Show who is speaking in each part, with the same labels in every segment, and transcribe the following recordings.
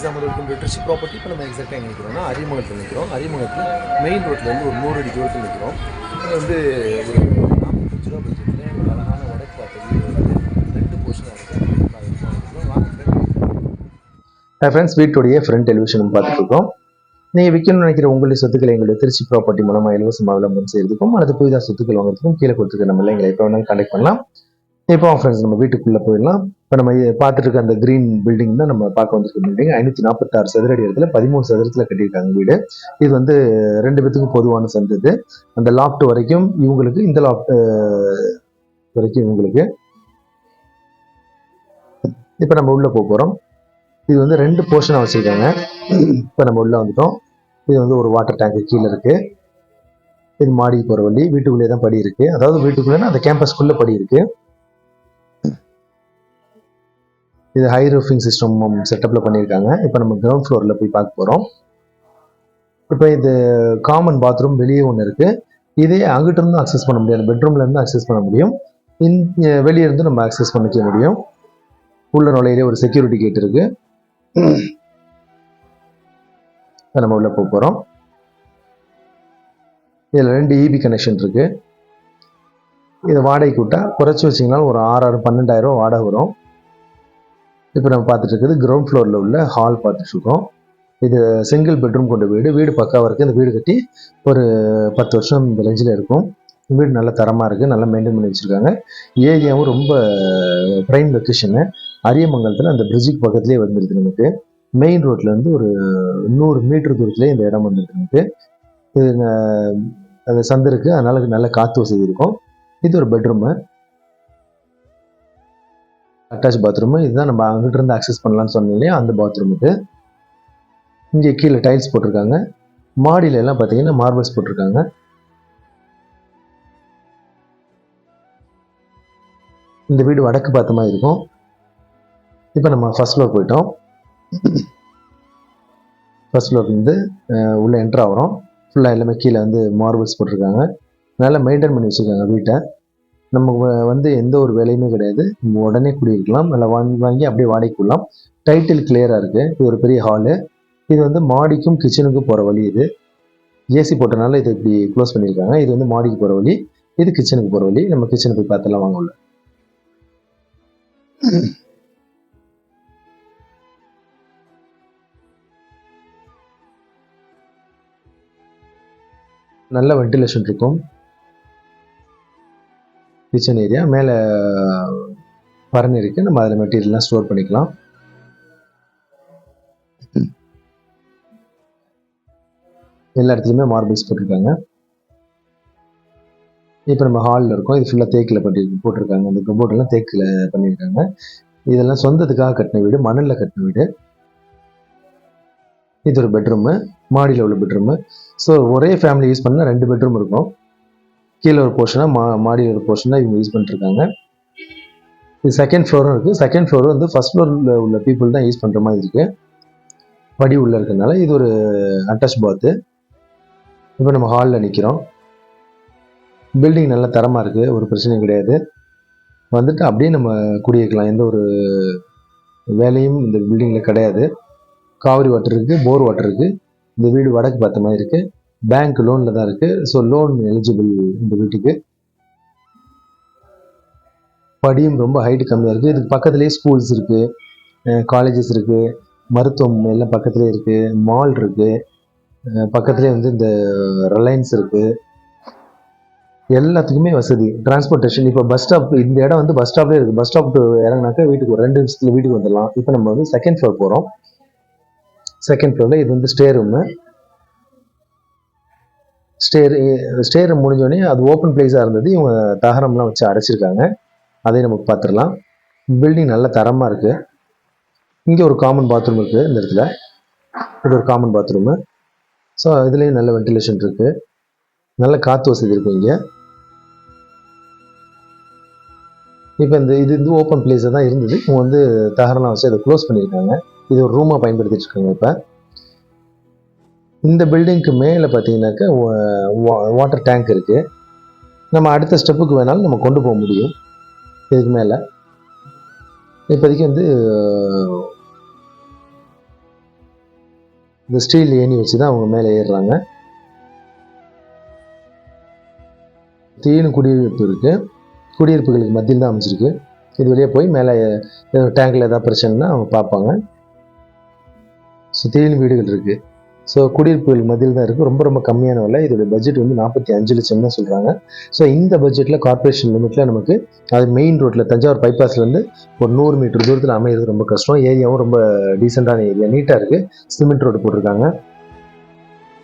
Speaker 1: Example இருக்கும் literacy property இப்போ நம்ம எக்ஸாக்டாக எங்கே நிற்கிறோம்னா அரியமங்கலத்தில் நிற்கிறோம் அரியமங்கலத்தில் மெயின் ரோட்லேருந்து ஒரு நூறு அடி தூரத்தில் நிற்கிறோம் இது வந்து ஒரு நாற்பத்தஞ்சு ரூபா பட்ஜெட்டில் ஒரு அழகான வடக்கு பார்த்த ரெண்டு போர்ஷனாக இருக்குது
Speaker 2: ஃப்ரெண்ட்ஸ் வீட்டுடைய ஃப்ரண்ட் டெலிவிஷன் பார்த்துட்ருக்கோம் நீங்கள் விற்கணும்னு நினைக்கிற உங்களுடைய சொத்துக்களை எங்களுடைய திருச்சி ப்ராப்பர்ட்டி மூலமாக இலவசமாக விளம்பரம் செய்கிறதுக்கும் அல்லது புதிதாக சொத்துக்கள் வாங்குறதுக்கும் கீழே கொடுத்துருக்க நம்ம இல்லைங்களை எப்போ வேணாலும் கான்டாக்ட் பண்ணலாம். இப்போ ஃப்ரெண்ட்ஸ் நம்ம வீட்டுக்குள்ளே போயிடலாம். இப்போ நம்ம பார்த்துட்டு இருக்க அந்த கிரீன் பில்டிங் தான் நம்ம பார்க்க வந்துருக்க பில்டிங் ஐநூற்றி நாற்பத்தாறு சதுரடி இடத்துல பதிமூணு சதுரத்தில் கட்டியிருக்காங்க வீடு. இது வந்து ரெண்டு பேத்துக்கும் பொதுவான சந்து இது. அந்த லாஃப்ட் வரைக்கும் இவங்களுக்கு இந்த லாப்ட் வரைக்கும் இவங்களுக்கு. இப்போ நம்ம உள்ளே போக போகிறோம் இது வந்து ரெண்டு போர்ஷனாக வச்சுருக்காங்க. இப்போ நம்ம உள்ளே வந்துட்டோம். இது வந்து ஒரு வாட்டர் டேங்க்கு கீழே இருக்குது இது மாடிக்கு போகிற வழி. வீட்டுக்குள்ளேயே தான் படி இருக்குது அதாவது வீட்டுக்குள்ளேன்னா அந்த கேம்பஸ்க்குள்ளே படி இருக்குது இது ஹை ரூஃபிங் சிஸ்டம் செட்டப்பில் பண்ணியிருக்காங்க. இப்போ நம்ம கிரவுண்ட் ஃப்ளோரில் போய் பார்க்க போகிறோம் இப்போ இது காமன் பாத்ரூம் வெளியே ஒன்று இருக்குது இதே அங்கிட்டிருந்து அக்சஸ் பண்ண முடியாது பெட்ரூம்லேருந்து அக்சஸ் பண்ண முடியும். இந் வெளியிருந்து நம்ம அக்சஸ் பண்ணிக்க முடியும். உள்ள நுழையிலே ஒரு செக்யூரிட்டி கேட் இருக்குது நம்ம உள்ளே போக போகிறோம் இதில் ரெண்டு இபி கனெக்ஷன் இருக்குது இதை வாடகைக்கு கூட்டா குறைச்சி வச்சிங்கன்னா ஒரு ஆறாயிரம் பன்னெண்டாயிரம் ரூபா வாடகை வரும். இப்போ நம்ம பார்த்துட்டு கிரவுண்ட் ஃப்ளோரில் உள்ள ஹால் பார்த்துட்ருக்கோம் இது சிங்கிள் பெட்ரூம் கொண்ட வீடு. வீடு பக்காவாக இருக்குது இந்த வீடு கட்டி ஒரு பத்து வருஷம் இந்த ரேஞ்சில் இருக்கும். வீடு நல்ல தரமாக இருக்குது நல்லா மெயின்டைன் பண்ணி வச்சுருக்காங்க. ஏரியாவும் ரொம்ப ப்ரைம் லொக்கேஷனு அரியமங்கலத்தில் அந்த பிரிட்ஜுக்கு பக்கத்துலேயே வந்துடுது நமக்கு. மெயின் ரோட்லேருந்து ஒரு நூறு மீட்டர் தூரத்துலேயே இந்த இடம் வந்துடுது நமக்கு. இது அந்த அது சந்து இருக்குது அதனால நல்ல காற்று வசதி இருக்கும். இது ஒரு பெட்ரூமு அட்டாச் பாத்ரூமு இதுதான் நம்ம அங்கிட்ட இருந்து அக்சஸ் பண்ணலாம்னு சொன்னோம் இல்லையா? அந்த பாத்ரூம் இது இங்கே கீழே டைல்ஸ் போட்டிருக்காங்க. மாடியில எல்லாம் பார்த்தீங்கன்னா மார்பிள்ஸ் போட்டிருக்காங்க. இந்த வீடு வடக்கு பார்த்த மாதிரி இருக்கும். இப்போ நம்ம ஃபர்ஸ்ட் ஃப்ளோர் போயிட்டோம். ஃபர்ஸ்ட் ஃப்ளோர் வந்து உள்ளே என்ட்ரு ஆகிறோம். ஃபுல்லாக எல்லாமே கீழே வந்து மார்பிள்ஸ் போட்டிருக்காங்க. நல்லா மெயின்டைன் பண்ணி வச்சுருக்காங்க வீட்டை. நமக்கு வந்து எந்த ஒரு வேலையுமே கிடையாது. நம்ம உடனே குடியிருக்கலாம். நல்லா வாங்கி வாங்கி அப்படியே வாடகைக்கு விடலாம். டைட்டில் கிளியராக இருக்குது இது ஒரு பெரிய ஹாலு இது வந்து மாடிக்கும் கிச்சனுக்கும் போகிற வழி இது. ஏசி போட்டனால இது இப்படி க்ளோஸ் பண்ணியிருக்காங்க. இது வந்து மாடிக்கு போகிற வழி. இது கிச்சனுக்கு போகிற வழி. நம்ம கிச்சனுக்கு போய் பார்த்தெல்லாம் வாங்க உள்ள. நல்ல வென்டிலேஷன் இருக்கும். கிச்சன் ஏரியா மேலே பரண் இருக்குது நம்ம அதில் மெட்டீரியல்லாம் ஸ்டோர் பண்ணிக்கலாம். எல்லா இடத்துலையுமே மார்பிள்ஸ் போட்டிருக்காங்க. இப்போ நம்ம ஹாலில் இருக்கோம். இது ஃபுல்லாக தேக்கில் பண்ணி போட்டிருக்காங்க. அந்த கபோர்ட் தேக்கில் பண்ணியிருக்காங்க இதெல்லாம் சொந்தத்துக்காக கட்டின வீடு. மணலில் கட்டின வீடு. இது ஒரு பெட்ரூமு மாடியில் உள்ள பெட்ரூமு ஸோ ஒரே ஃபேமிலி யூஸ் பண்ணால் ரெண்டு பெட்ரூம் இருக்கும். கீழே ஒரு போர்ஷனாக மா மாடி ஒரு போர்ஷனாக இவங்க யூஸ் பண்ணிட்டுருக்காங்க. இது செகண்ட் ஃப்ளோரும் இருக்குது செகண்ட் ஃப்ளோர் வந்து ஃபர்ஸ்ட் ஃப்ளோரில் உள்ள பீப்புள் தான் யூஸ் பண்ணுற மாதிரி இருக்குது படி உள்ளே இருக்கிறதுனால இது ஒரு அட்டாச் பாத்து இப்போ நம்ம ஹாலில் நிற்கிறோம் பில்டிங் நல்ல தரமாக இருக்குது ஒரு பிரச்சனையும் கிடையாது. வந்துட்டு அப்படியே நம்ம குடியிருக்கலாம். எந்த ஒரு வேலையும் இந்த பில்டிங்கில் கிடையாது. காவிரி வாட்டர் இருக்குது போர் வாட்டர் இருக்குது இந்த வீடு வடக்கு பார்த்த மாதிரி இருக்குது பேங்க் லோனில் தான் இருக்குது ஸோ லோன் எலிஜிபிள் இந்த வீட்டுக்கு. படியும் ரொம்ப ஹைட் கம்மியாக இருக்குது இதுக்கு பக்கத்துலேயே ஸ்கூல்ஸ் இருக்குது காலேஜஸ் இருக்குது மருத்துவம் எல்லாம் பக்கத்துலேயே இருக்குது மால் இருக்குது பக்கத்துலேயே வந்து இந்த ரிலையன்ஸ் இருக்குது எல்லாத்துக்குமே வசதி. டிரான்ஸ்போர்ட்டேஷன் இப்போ பஸ் ஸ்டாப் இந்த இடம் வந்து பஸ் ஸ்டாப்லேயே இருக்குது பஸ் ஸ்டாப் இறங்கினாக்கா வீட்டுக்கு ஒரு ரெண்டு நிமிஷத்தில் வீட்டுக்கு வந்துடலாம். இப்போ நம்ம வந்து செகண்ட் ஃப்ளோர் போகிறோம் செகண்ட் ஃப்ளோரில் இது வந்து ஸ்டே ரூமு ஸ்டேர் ஸ்டேர் முடிஞ்சோடனே அது ஓப்பன் பிளேஸாக இருந்தது. இவங்க தகரம்லாம் வச்சு அடைச்சிருக்காங்க. அதையும் நமக்கு பார்த்துடலாம். பில்டிங் நல்ல தரமாக இருக்குது இங்கே ஒரு காமன் பாத்ரூம் இருக்குது இந்த இடத்துல. இது ஒரு காமன் பாத்ரூமு ஸோ இதுலேயும் நல்ல வென்டிலேஷன் இருக்குது நல்ல காற்று வசதி இருக்குது இங்கே. இப்போ இந்த இது இது ஓப்பன் பிளேஸாக தான் இருந்தது. இவங்க வந்து தகரம்லாம் வச்சு அதை க்ளோஸ் பண்ணியிருக்காங்க. இது ஒரு ரூமாக பயன்படுத்திட்டு இருக்காங்க இப்போ. இந்த பில்டிங்க்கு மேலே பார்த்தீங்கன்னாக்கா வாட்டர் டேங்க் இருக்குது நம்ம அடுத்த ஸ்டெப்புக்கு வேணாலும் நம்ம கொண்டு போக முடியும். இதுக்கு மேலே. இப்போதைக்கு வந்து இந்த ஸ்டீல் ஏணி வச்சு தான் அவங்க மேலே ஏறுறாங்க. தீனு குடியிருப்பு இருக்குது குடியிருப்புகளுக்கு மத்தியில் தான் அமைச்சிருக்கு இது வெளியே போய் மேலே டேங்கில் ஏதாவது பிரச்சனைனா அவங்க பார்ப்பாங்க. ஸோ சுற்றிலும் வீடுகள் இருக்குது ஸோ குடியிருப்புகள் மதியில் தான் இருக்குது ரொம்ப ரொம்ப கம்மியான விலை. இதோட பட்ஜெட் வந்து நாற்பத்தி அஞ்சு லட்சம் தான் சொல்கிறாங்க ஸோ இந்த பட்ஜெட்டில் கார்ப்பரேஷன் லிமிட்டில் நமக்கு அது மெயின் ரோட்டில் தஞ்சாவூர் பைபாஸ்லேருந்து ஒரு நூறு மீட்டர் தூரத்தில் அமையிறது ரொம்ப கஷ்டம். ஏரியாவும் ரொம்ப டீசெண்டான ஏரியா நீட்டாக இருக்குது சிமெண்ட் ரோடு போட்டிருக்காங்க.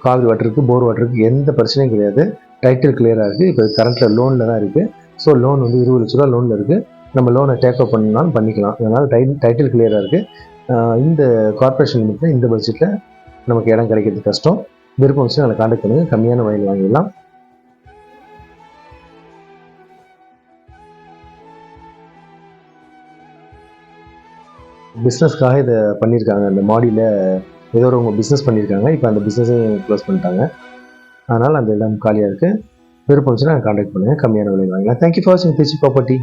Speaker 2: காவிரி வாட்டருக்கு போர் வாட்டருக்கு எந்த பிரச்சனையும் கிடையாது. டைட்டில் கிளியராக இருக்குது இப்போ கரண்ட்டில் லோனில் தான் இருக்குது ஸோ லோன் வந்து இருபது லட்ச ரூபா லோனில் இருக்குது நம்ம லோனை டேக் அப் பண்ணாலும் பண்ணிக்கலாம். அதனால் டை டைட்டில் கிளியராக இருக்குது இந்த கார்ப்பரேஷன் லிமிட்டில் இந்த பட்ஜெட்டில் நமக்கு இடம் கிடைக்கிறது கஷ்டம். விருப்பம் வச்சு நாங்கள் காண்டாக்ட் பண்ணுங்கள் கம்மியான வயல் வாங்கிடலாம். பிஸ்னஸ்க்காக இதை பண்ணியிருக்காங்க. அந்த மாடியில் ஏதோ ஒரு பிஸ்னஸ் பண்ணியிருக்காங்க. இப்போ அந்த பிஸ்னஸையும் க்ளோஸ் பண்ணிட்டாங்க. அதனால் அந்த இடம் காலியாக இருக்குது விருப்பம் வச்சுன்னா காண்டாக்ட் பண்ணுங்கள் கம்மியான விலையில் வாங்கலாம் தேங்க்யூ ஃபார் வாட்சிங் திருச்சி ப்ராப்பர்ட்டி